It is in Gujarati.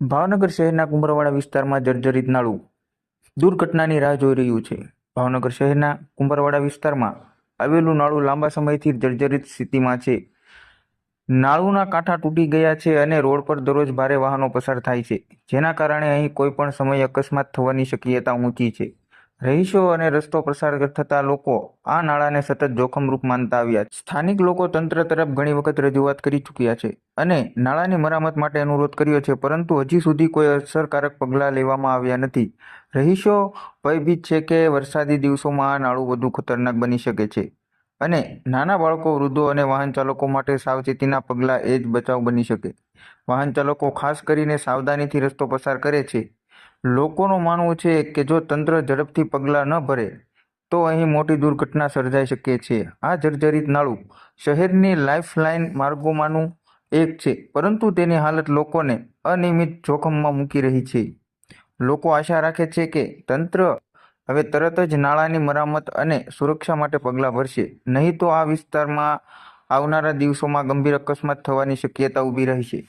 ભાવનગર શહેરના કુંભરવાડા વિસ્તારમાં જર્જરિત નાળું દુર્ઘટનાની રાહ જોઈ રહ્યું છે. ભાવનગર શહેરના કુંભરવાડા વિસ્તારમાં આવેલું નાળું લાંબા સમયથી જર્જરિત સ્થિતિમાં છે. નાળુના કાંઠા તૂટી ગયા છે અને રોડ પર દરરોજ ભારે વાહનો પસાર થાય છે, જેના કારણે અહીં કોઈ પણ સમયે અકસ્માત થવાની શક્યતા ઊંચી છે. રહીશો અને રસ્તો પસાર થતા લોકો આ નાળાને સતત જોખમરૂપ માનતા આવ્યા સ્થાનિક લોકો તંત્ર તરફ ઘણી વખત રજૂઆત કરી ચૂક્યા છે અને નાળાની મરામત માટે અનુરોધ કર્યો છે, પરંતુ હજી સુધી કોઈ અસરકારક પગલાં લેવામાં આવ્યા નથી. રહીશો ભયભીત છે કે વરસાદી દિવસોમાં આ નાળું વધુ ખતરનાક બની શકે છે અને નાના બાળકો, વૃદ્ધો અને વાહન ચાલકો માટે સાવચેતીના પગલાં એ જ બચાવ બની શકે. વાહન ચાલકો ખાસ કરીને સાવધાનીથી રસ્તો પસાર કરે છે લોકોનું માનવું છે કે જો તંત્ર ઝડપથી પગલાં ન ભરે, તો અહીં મોટી દુર્ઘટના સર્જાઈ શકે છે. આ જર્જરિત નાળું શહેરની લાઇફલાઇન માર્ગોમાંનું એક છે, પરંતુ તેની હાલત લોકોને અનિયમિત જોખમમાં મૂકી રહી છે. લોકો આશા રાખે છે કે તંત્ર હવે તરત જ નાળાની મરામત અને સુરક્ષા માટે પગલાં ભરશે, નહીં તો આ વિસ્તારમાં આવનારા દિવસોમાં ગંભીર અકસ્માત થવાની શક્યતા ઊભી રહેશે.